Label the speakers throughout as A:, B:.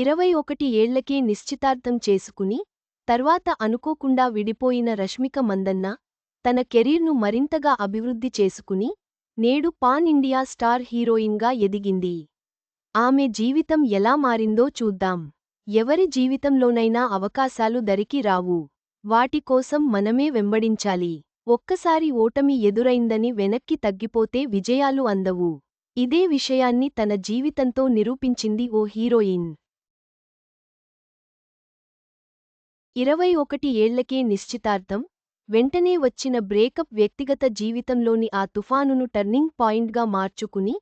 A: ఇరవై ఒకటి ఏళ్ళకే నిశ్చితార్థం చేసుకుని తర్వాత అనుకోకుండా విడిపోయిన రష్మిక మందన్న తన కెరీర్ను మరింతగా అభివృద్ధి చేసుకుని నేడు పాన్ ఇండియా స్టార్ హీరోయిన్గా ఎదిగింది. ఆమె జీవితం ఎలా మారిందో చూద్దాం. ఎవరి జీవితంలోనైనా అవకాశాలు దరికి రావు. వాటి కోసం మనమే వెంబడించాలి. ఒక్కసారి ఓటమి ఎదురైందని వెనక్కి తగ్గిపోతే విజయాలు అందవు. ఇదే విషయాన్ని తన జీవితంతో నిరూపించింది ఓ హీరోయిన్. ఇరవై ఒకటి ఏళ్ళకే నిశ్చితార్థం వెంటనే వచ్చిన బ్రేకప్ వ్యక్తిగత జీవితంలోని ఆ తుఫానును టర్నింగ్ పాయింట్గా మార్చుకుని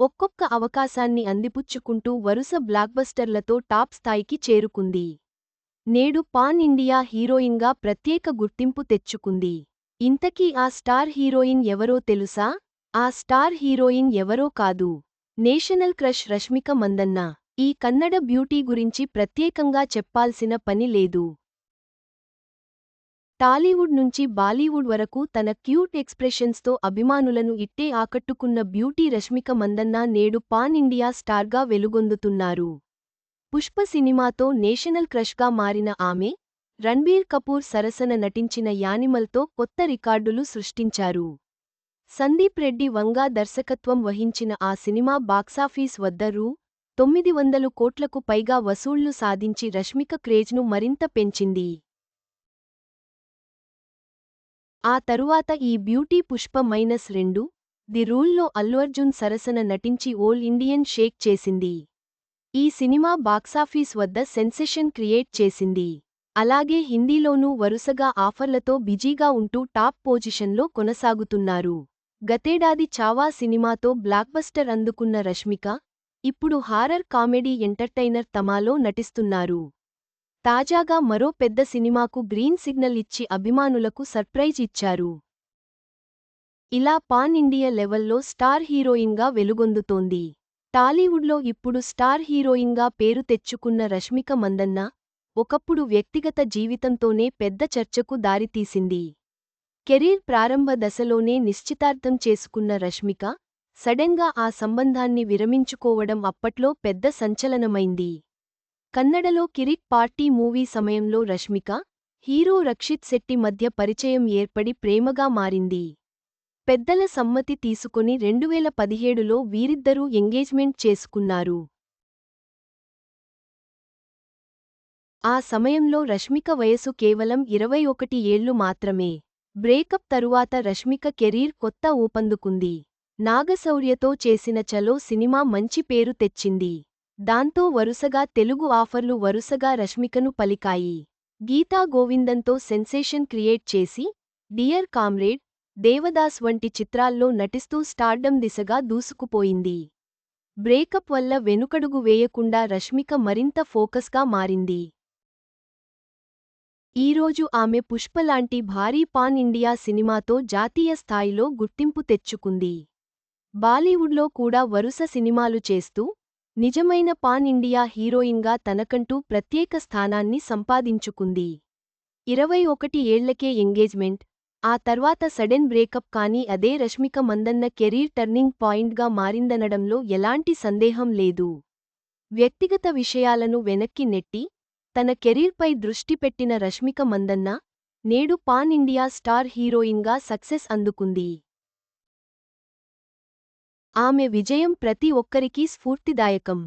A: ఒక్కొక్క అవకాశాన్ని అందిపుచ్చుకుంటూ వరుస బ్లాక్బస్టర్లతో టాప్ స్థాయికి చేరుకుంది. నేడు పాన్ ఇండియా హీరోయిన్గా ప్రత్యేక గుర్తింపు తెచ్చుకుంది. ఇంతకీ ఆ స్టార్ హీరోయిన్ ఎవరో తెలుసా? ఆ స్టార్ హీరోయిన్ ఎవరో కాదు. National crush Rashmika Mandanna. ఈ కన్నడ బ్యూటీ గురించి ప్రత్యేకంగా చెప్పాల్సిన పని లేదు. టాలీవుడ్ నుంచి బాలీవుడ్ వరకు తన క్యూట్ ఎక్స్ప్రెషన్స్తో అభిమానులను ఇట్టే ఆకట్టుకున్న బ్యూటీ రష్మిక మందన్న నేడు పాన్ ఇండియా స్టార్గా వెలుగొందుతున్నారు. పుష్ప సినిమాతో నేషనల్ క్రష్గా మారిన ఆమె రణ్బీర్ కపూర్ సరసన నటించిన యానిమల్తో కొత్త రికార్డులు సృష్టించారు. సందీప్ రెడ్డి వంగా దర్శకత్వం వహించిన ఆ సినిమా బాక్సాఫీస్ వద్ద రూ. తొమ్మిది వందలు కోట్లకు పైగా వసూళ్ళు సాధించి రష్మిక క్రేజ్ను మరింత పెంచింది. ఆ తరువాత ఈ బ్యూటీ పుష్ప మైనస్ రెండు ది రూల్లో అల్లు అర్జున్ సరసన నటించి ఓల్ ఇండియన్ షేక్ చేసింది. ఈ సినిమా బాక్సాఫీస్ వద్ద సెన్సేషన్ క్రియేట్ చేసింది. అలాగే హిందీలోనూ వరుసగా ఆఫర్లతో బిజీగా ఉంటూ టాప్ పొజిషన్లో కొనసాగుతున్నారు. గతేడాది చావా సినిమాతో బ్లాక్బస్టర్ అందుకున్న రష్మిక ఇప్పుడు హారర్ కామెడీ ఎంటర్టైనర్ తమాలో నటిస్తున్నారు. తాజాగా మరో పెద్ద సినిమాకు గ్రీన్ సిగ్నల్ ఇచ్చి అభిమానులకు సర్ప్రైజ్ ఇచ్చారు. ఇలా పాన్ ఇండియా లెవెల్లో స్టార్ హీరోయిన్గా వెలుగొందుతోంది. టాలీవుడ్లో ఇప్పుడు స్టార్ హీరోయిన్గా పేరు తెచ్చుకున్న రష్మిక మందన్న ఒకప్పుడు వ్యక్తిగత జీవితంతోనే పెద్ద చర్చకు దారితీసింది. కెరీర్ ప్రారంభ దశలోనే నిశ్చితార్థం చేసుకున్న రష్మిక సడెన్గా ఆ సంబంధాన్ని విరమించుకోవడం అప్పట్లో పెద్ద సంచలనమైంది. కన్నడలో కిరిక్ పార్టీ మూవీ సమయంలో రష్మిక హీరో రక్షిత్ శెట్టి మధ్య పరిచయం ఏర్పడి ప్రేమగా మారింది. పెద్దల సమ్మతి తీసుకుని రెండువేల పదిహేడులో వీరిద్దరూ ఎంగేజ్మెంట్ చేసుకున్నారు. ఆ సమయంలో రష్మిక వయసు కేవలం ఇరవై ఒకటి ఏళ్ళు మాత్రమే. బ్రేకప్ తరువాత రష్మిక కెరీర్ కొత్త ఊపందుకుంది. నాగశౌర్యతో చేసిన చలో సినిమా మంచి పేరు తెచ్చింది. దాంతో వరుసగా తెలుగు ఆఫర్లు వరుసగా రష్మికను పలికాయి. గీతా గోవిందంతో సెన్సేషన్ క్రియేట్ చేసి డియర్ కామ్రేడ్ దేవదాస్ వంటి చిత్రాల్లో నటిస్తూ స్టార్డమ్ దిశగా దూసుకుపోయింది. బ్రేకప్ వల్ల వెనుకడుగు వేయకుండా రష్మిక మరింత ఫోకస్గా మారింది. ఈరోజు ఆమె పుష్పలాంటి భారీ పాన్ ఇండియా సినిమాతో జాతీయ స్థాయిలో గుర్తింపు తెచ్చుకుంది. బాలీవుడ్లో కూడా వరుస సినిమాలు చేస్తూ నిజమైన పాన్ ఇండియా హీరోయిన్గా తనకంటూ ప్రత్యేక స్థానాన్ని సంపాదించుకుంది. ఇరవై ఒకటి ఏళ్ళకే ఎంగేజ్మెంట్ ఆ తర్వాత సడెన్ బ్రేకప్ కానీ అదే రష్మిక మందన్న కెరీర్ టర్నింగ్ పాయింట్గా మారిందనడంలో ఎలాంటి సందేహం లేదు. వ్యక్తిగత విషయాలను వెనక్కి నెట్టి తన కెరీర్పై దృష్టి పెట్టిన రష్మిక మందన్న నేడు పాన్ ఇండియా స్టార్ హీరోయిన్గా సక్సెస్ అందుకుంది. ఆమె విజయం ప్రతి ఒక్కరికీ స్ఫూర్తిదాయకం.